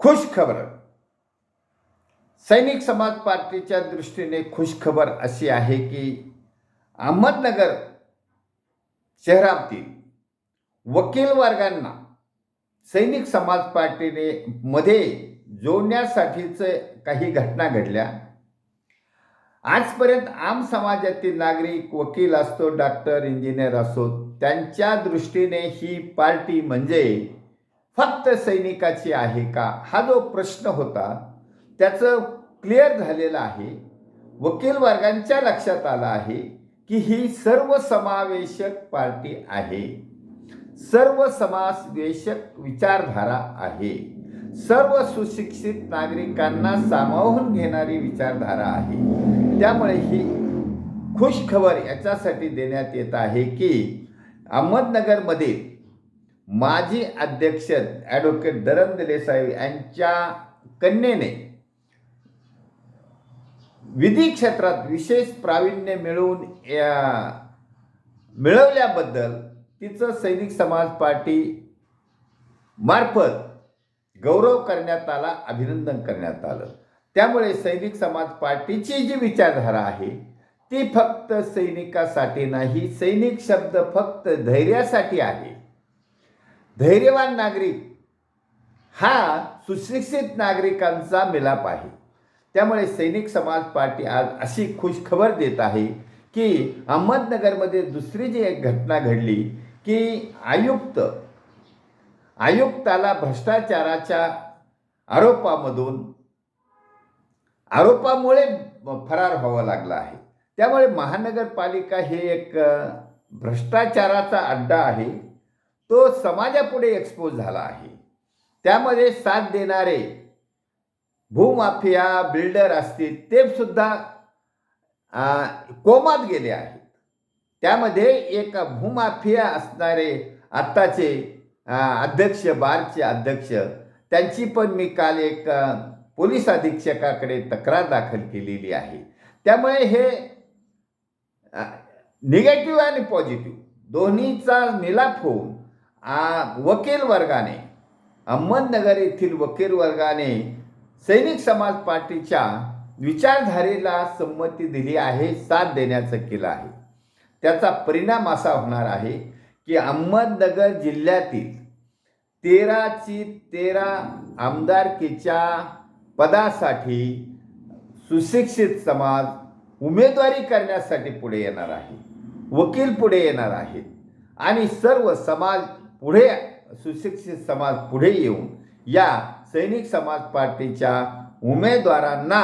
खुशखबर. सैनिक समाज पार्टीच्या दृष्टीने खुशखबर अशी आहे की अहमदनगर शहरातील वकील वर्गांना सैनिक समाज पार्टीने मध्ये जोडण्यासाठीचं काही घटना घडल्या. आजपर्यंत आम समाजातील नागरिक वकील असतो डॉक्टर इंजिनियर असो त्यांच्या दृष्टीने ही पार्टी म्हणजे फक्त सैनिकाची आहे का? हा जो प्रश्न होता त्याचं क्लिअर झालेलं आहे. वकील वर्गांच्या लक्षात आलं आहे की ही सर्वसमावेशक पार्टी आहे. सर्व समावेशक विचारधारा आहे. सर्व सुशिक्षित नागरिकांना सामावून घेणारी विचारधारा आहे. त्यामुळे ही खुश खबर याच्यासाठी देण्यात येत आहे की अहमदनगरमध्ये माजी अध्यक्ष ॲडव्होकेट दरंग साहेब यांच्या कन्येने विधी क्षेत्रात विशेष प्रावीण्य मिळवून या- मिळवल्याबद्दल तिचं सैनिक समाज पार्टी मार्फत गौरव करण्यात आला अभिनंदन करण्यात आलं. त्यामुळे सैनिक समाज पार्टीची जी विचारधारा आहे ती फक्त सैनिकासाठी नाही सैनिक शब्द फक्त धैर्यासाठी आहे. धैर्यवान नागरिक हा सुशिक्षित नागरिकांचा मिलाप आहे. त्यामुळे सैनिक समाज पार्टी आज अशी खुश खबर देत आहे की अहमदनगरमध्ये दुसरी जी एक घटना घडली की आयुक्त आयुक्ताला भ्रष्टाचाराच्या आरोपामधून आरोपामुळे फरार व्हावं लागला आहे. त्यामुळे महानगरपालिका हे एक भ्रष्टाचाराचा अड्डा आहे. तो समाजापुढे एक्सपोज झाला आहे. त्यामध्ये साथ देणारे भूमाफिया बिल्डर असतील ते सुद्धा कोमात गेले आहेत. त्यामध्ये एक भूमाफिया असणारे आत्ताचे अध्यक्ष बारचे अध्यक्ष त्यांची पण मी काल एक पोलीस अधीक्षकाकडे तक्रार दाखल केलेली आहे. त्यामुळे हे निगेटिव्ह आणि पॉझिटिव्ह दोन्हीचा मिलाप होऊन आ, वकील वर्गाने अहमदनगर येथील वकील वर्गाने सैनिक समाज पार्टीच्या विचारधारेला संमती दिली आहे साथ देण्याचं केलं आहे. त्याचा परिणाम असा होणार आहे की अहमदनगर जिल्ह्यातील तेराची तेरा आमदारकीच्या पदासाठी सुशिक्षित समाज उमेदवारी करण्यासाठी पुढे येणार आहे वकील पुढे येणार आहेत आणि सर्व समाज पुढे सुशिक्षित समाज पुढे येऊन या सैनिक समाज पार्टीच्या उमेदवारांना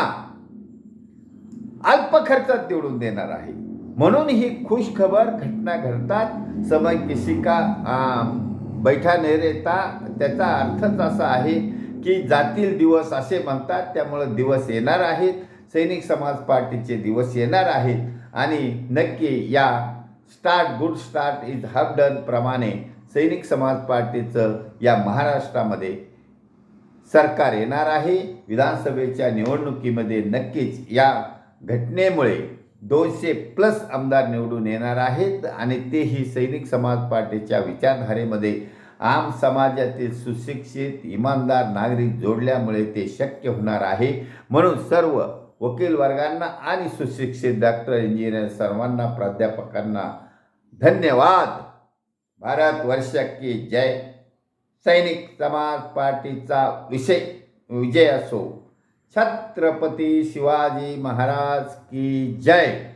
अल्प खर्चात निवडून देणार आहे. म्हणून ही खुश खबर घटना घडतात. समय किसी का बैठा न रेता त्याचा अर्थच असा आहे की जातील दिवस असे म्हणतात त्यामुळं दिवस येणार आहेत. सैनिक समाज पार्टीचे दिवस येणार आहेत. आणि नक्की या start good start is half done प्रमाणे सैनिक समाज पार्टीचं या महाराष्ट्रामध्ये सरकार येणार आहे. विधानसभेच्या निवडणुकीमध्ये नक्कीच या घटनेमुळे दोनशे प्लस आमदार निवडून येणार आहेत आणि तेही सैनिक समाज पार्टीच्या विचारधारेमध्ये. आम समाजातील सुशिक्षित इमानदार नागरिक जोडल्यामुळे ते शक्य होणार आहे. म्हणून सर्व वकील वर्गांना आणि सुशिक्षित डॉक्टर इंजिनियर सर्वांना प्राध्यापकांना धन्यवाद. भारतवर्ष की जय. सैनिक समाज पार्टीचा विषय विजय असो. छत्रपती शिवाजी महाराज की जय.